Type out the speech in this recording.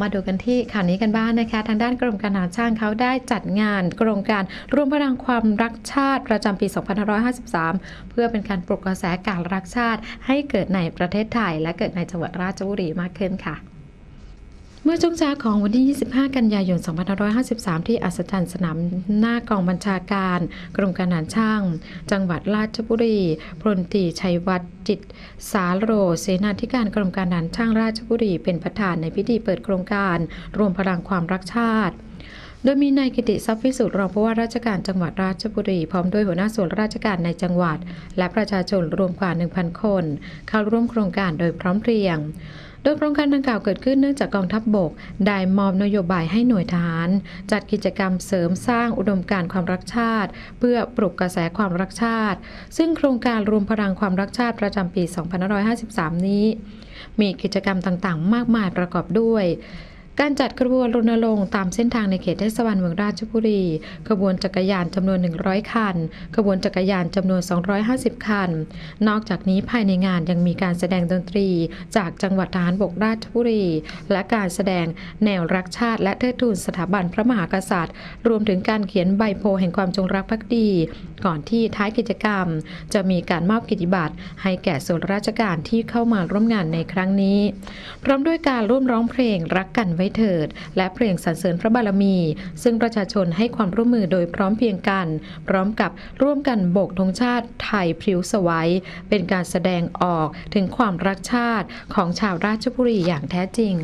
มาดูกันที่ข่าวนี้กันบ้างนะคะ ทางด้านกรมการหาช่างเขาได้จัดงานโครงการรวมพลังความรักชาติประจำปี 2553 เพื่อเป็นการปลุกกระแสการรักชาติให้เกิดในประเทศไทย และเกิดในจังหวัดราชบุรีมากขึ้นค่ะ เมื่อช่วงเช้าของวันที่ 25 กันยายน 2553 ที่อัศจรรย์สนามหน้ากองบัญชาการ กรมการหารช่าง จังหวัดราชบุรีพลตีชัยวัฒน์จิต สาโร เสนาธิการกรมการหารช่างราชบุรีเป็นประธานในพิธีเปิดโครงการ รวมพลังความรักชาติโดยมีนายกิติทรัพย์วิสุทธิ์รองผู้ว่าราชการจังหวัดราชบุรี พร้อมด้วยหัวหน้าส่วนราชการในจังหวัด และประชาชนรวมกว่า 1,000 คน เข้าร่วมโครงการโดยพร้อมเพรียง โดยโครงการดังกล่าวเกิดขึ้นเนื่องจากกองทัพบบก ได้มอบนโยบายให้หน่วยทหาร จัดกิจกรรมเสริมสร้างอุดมการณ์ความรักชาติ เพื่อปลุกกระแสความรักชาติ ซึ่งโครงการรวมพลังความรักชาติประจำปี 2553 นี้ มีกิจกรรมต่างๆ มากมายประกอบด้วย การจัดกระบวนรณรงค์ตามเส้นทางในเขตเทศบาลเมืองราชบุรี ขบวนจักรยานจำนวน 100 คัน ขบวนจักรยานจำนวน 250 คัน นอกจากนี้ภายในงานยังมีการแสดงดนตรี จากจังหวัดทหารบกราชบุรี และการแสดงแนวรักชาติและเทิดทูนสถาบันพระมหากษัตริย์ รวมถึงการเขียนใบโพแห่งความจงรักภักดี ก่อนที่ท้ายกิจกรรม จะมีการมอบกิจบัตรให้แก่ส่วนราชการที่เข้ามาร่วมงานในครั้งนี้ พร้อมด้วยการร่วมร้องเพลงรักกันไว้เถิด และเพลงสรรเสริญพระบารมี ซึ่งประชาชนให้ความร่วมมือโดยพร้อมเพียงกัน พร้อมกับร่วมกันโบกธงชาติไทยพริ้วสวัยเป็นการแสดงออกถึงความรักชาติของชาวราชบุรีอย่างแท้จริง